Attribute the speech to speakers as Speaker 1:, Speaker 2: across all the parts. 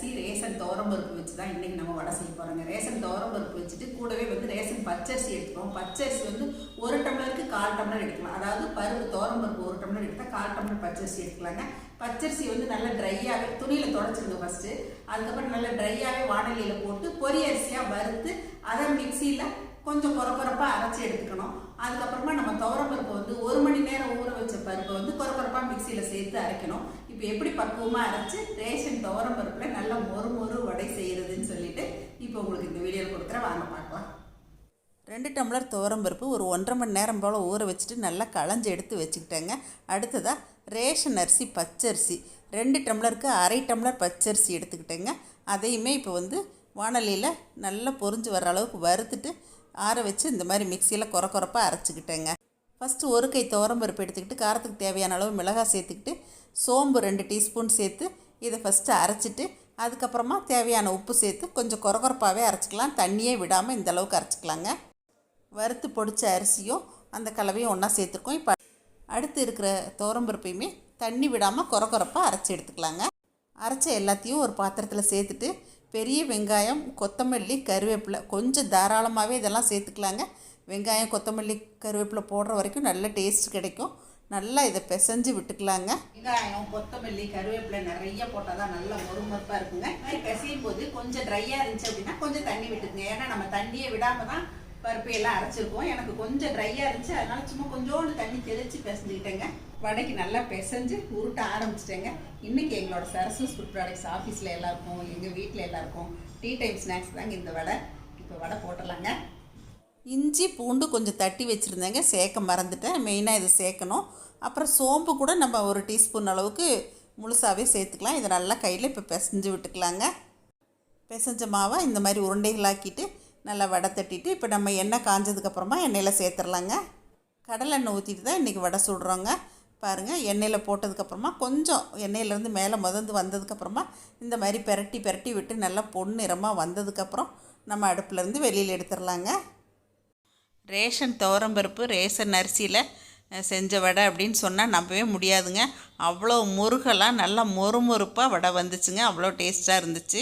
Speaker 1: அரிசி ரேஷன் துவரம்பருப்பு வச்சு தான் இன்றைக்கி நம்ம வடை செய்ய போகிறோங்க ரேஷன் துவரம்பருப்பு வச்சுட்டு கூடவே வந்து ரேசன் பச்சரிசி எடுத்துக்கிறோம் பச்சரிசி வந்து ஒரு டம்ளருக்கு கால் டம்ளர் எடுக்கலாம் அதாவது பருப்பு துவரம்பருப்பு ஒரு டம்ளர் எடுத்தால் கால் டம்ளர் பச்சரிசி எடுத்துக்கலாங்க பச்சரிசி வந்து நல்லா ட்ரையாகவே துணியில் தொடச்சிருங்க ஃபஸ்ட்டு அதுக்கப்புறம் நல்லா ட்ரையாகவே வானலியில் போட்டு பொரி அரிசியாக வறுத்து அதை மிக்சியில் கொஞ்சம் குறக்குறப்பாக அரைச்சி எடுத்துக்கணும். அதுக்கப்புறமா நம்ம துவரப்பருப்பு வந்து ஒரு மணி நேரம் ஊற வச்ச பருப்பை வந்து குறக்குறப்பாக மிக்சியில் சேர்த்து அரைக்கணும். இப்போ எப்படி பக்குவமாக அரைச்சி ரேஷன் துவரப்பருப்பில் நல்லா மொறு மொறு வடை செய்கிறதுன்னு சொல்லிட்டு இப்போ உங்களுக்கு இந்த வீடியோவில் கொடுக்குறேன். வாங்க பார்க்கலாம்.
Speaker 2: ரெண்டு டம்ளர் துவரம்பருப்பு ஒரு ஒன்றரை மணி நேரம் போல் ஊற வச்சுட்டு நல்லா களைஞ்சி எடுத்து வச்சுக்கிட்டேங்க. அடுத்ததாக ரேஷன் அரிசி பச்சரிசி. ரெண்டு டம்ளருக்கு அரை டம்ளர் பச்சரிசி எடுத்துக்கிட்டேங்க. அதையுமே இப்போ வந்து வானலியில் நல்லா பொரிஞ்சு வர அளவுக்கு வறுத்துட்டு ஆற வச்சு இந்த மாதிரி மிக்சியில் குறை குறைப்பாக அரைச்சிக்கிட்டேங்க. ஃபஸ்ட்டு ஒரு கை துவரம்பருப்பு எடுத்துக்கிட்டு காரத்துக்கு தேவையான அளவு மிளகாய் சேர்த்துக்கிட்டு சோம்பு ரெண்டு டீஸ்பூன் சேர்த்து இதை ஃபஸ்ட்டு அரைச்சிட்டு அதுக்கப்புறமா தேவையான உப்பு சேர்த்து கொஞ்சம் குறகுறப்பாகவே அரைச்சிக்கலாம். தண்ணியே விடாமல் இந்த அளவுக்கு அரைச்சிக்கலாங்க. வறுத்து பொடிச்ச அரிசியும் அந்த கலவையும் ஒன்றா சேர்த்துருக்கோம். இப்போ அடுத்து இருக்கிற துவரம்பருப்பையுமே தண்ணி விடாமல் குறகுறப்பாக அரைச்சி எடுத்துக்கலாங்க. அரைச்ச எல்லாத்தையும் ஒரு பாத்திரத்தில் சேர்த்துட்டு பெரிய வெங்காயம் கொத்தமல்லி கருவேப்பிலை. கொஞ்சம் தாராளமாகவே இதெல்லாம் சேர்த்துக்கலாங்க. வெங்காயம் கொத்தமல்லி கருவேப்பிலை போடுற வரைக்கும் நல்ல டேஸ்ட் கிடைக்கும். நல்லா இதை பிசைஞ்சு விட்டுக்கலாங்க.
Speaker 1: வெங்காயம் கொத்தமல்லி கருவேப்பிலை நிறைய போட்டால் தான் நல்லா மொறுமொறுப்பாக இருக்குங்க. இது மாதிரி பிசையும் போது கொஞ்சம் ட்ரையாக இருந்துச்சு அப்படின்னா கொஞ்சம் தண்ணி விட்டுக்குங்க. ஏன்னா நம்ம தண்ணியை விடாமல் தான் பருப்பு எல்லாம் அரைச்சிருக்கோம். எனக்கு கொஞ்சம் ட்ரையாக இருந்துச்சு. அதனால சும்மா கொஞ்சோண்டு தண்ணி தெளித்து பிசைஞ்சுக்கிட்டேங்க. வடைக்கு நல்லா பிசைஞ்சு உருட்ட ஆரம்பிச்சிட்டேங்க. இன்றைக்கி எங்களோட சரஸ்வஸ் ஃபுட் ப்ராடக்ட்ஸ் ஆஃபீஸில் எல்லாருக்கும் எங்கள் வீட்டில் எல்லாருக்கும் டீ டைம் ஸ்நாக்ஸ் தாங்க இந்த வடை. இப்போ வடை போட்டுடலாங்க.
Speaker 2: இஞ்சி பூண்டு கொஞ்சம் தட்டி வச்சுருந்தேங்க. சேர்க்க மறந்துட்டேன். மெயினாக இது சேர்க்கணும். அப்புறம் சோம்பு கூட நம்ம ஒரு டீஸ்பூன் அளவுக்கு முழுசாகவே சேர்த்துக்கலாம். இதை நல்லா கையில் இப்போ பிசைஞ்சு விட்டுக்கலாங்க. பிசைஞ்ச மாவை இந்த மாதிரி உருண்டைகளாக்கிட்டு நல்லா வடை தட்டிட்டு இப்போ நம்ம எண்ணெய் காஞ்சதுக்கப்புறமா எண்ணெயில் சேர்த்துடலாங்க கடலெண்ணெய் ஊற்றிட்டு தான் இன்றைக்கி வடை சுடுறோங்க. பாருங்கள் எண்ணெயில் போட்டதுக்கப்புறமா கொஞ்சம் எண்ணெயிலேருந்து மேலே முதந்து வந்ததுக்கப்புறமா இந்த மாதிரி பெரட்டி பெரட்டி விட்டு நல்லா பொன்னிறமாக வந்ததுக்கப்புறம் நம்ம அடுப்புலேருந்து வெளியில் எடுத்துடலாங்க ரேஷன் துவரம்பருப்பு ரேஷன் அரிசியில் செஞ்ச வடை அப்படின்னு சொன்னால் நம்பவே முடியாதுங்க. அவ்வளோ முருகலாக நல்லா மொறுமொறுப்பாக வடை வந்துச்சுங்க. அவ்வளோ டேஸ்ட்டாக இருந்துச்சு.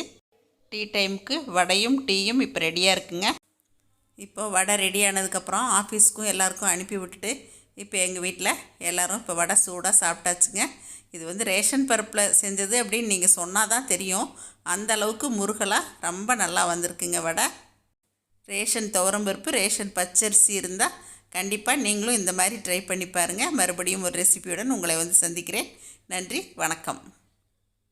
Speaker 2: டீ டைமுக்கு வடையும் டீயும் இப்போ ரெடியாக இருக்குங்க. இப்போ வடை ரெடி ஆனதுக்கப்புறம் ஆஃபீஸ்க்கும் எல்லாருக்கும் அனுப்பி விட்டுட்டு இப்போ எங்கள் வீட்டில் எல்லோரும் இப்போ வடை சூடாக சாப்பிட்டாச்சுங்க. இது வந்து ரேஷன் பருப்பில் செஞ்சது அப்படின்னு நீங்கள் சொன்னால் தான் தெரியும். அந்த அளவுக்கு முருகலாக ரொம்ப நல்லா வந்திருக்குங்க வடை. ரேஷன் துவரம்பருப்பு ரேஷன் பச்சரிசி இருந்தால் கண்டிப்பாக நீங்களும் இந்த மாதிரி ட்ரை பண்ணி பாருங்கள் மறுபடியும் ஒரு ரெசிபியுடன் உங்களை வந்து சந்திக்கிறேன். நன்றி வணக்கம்.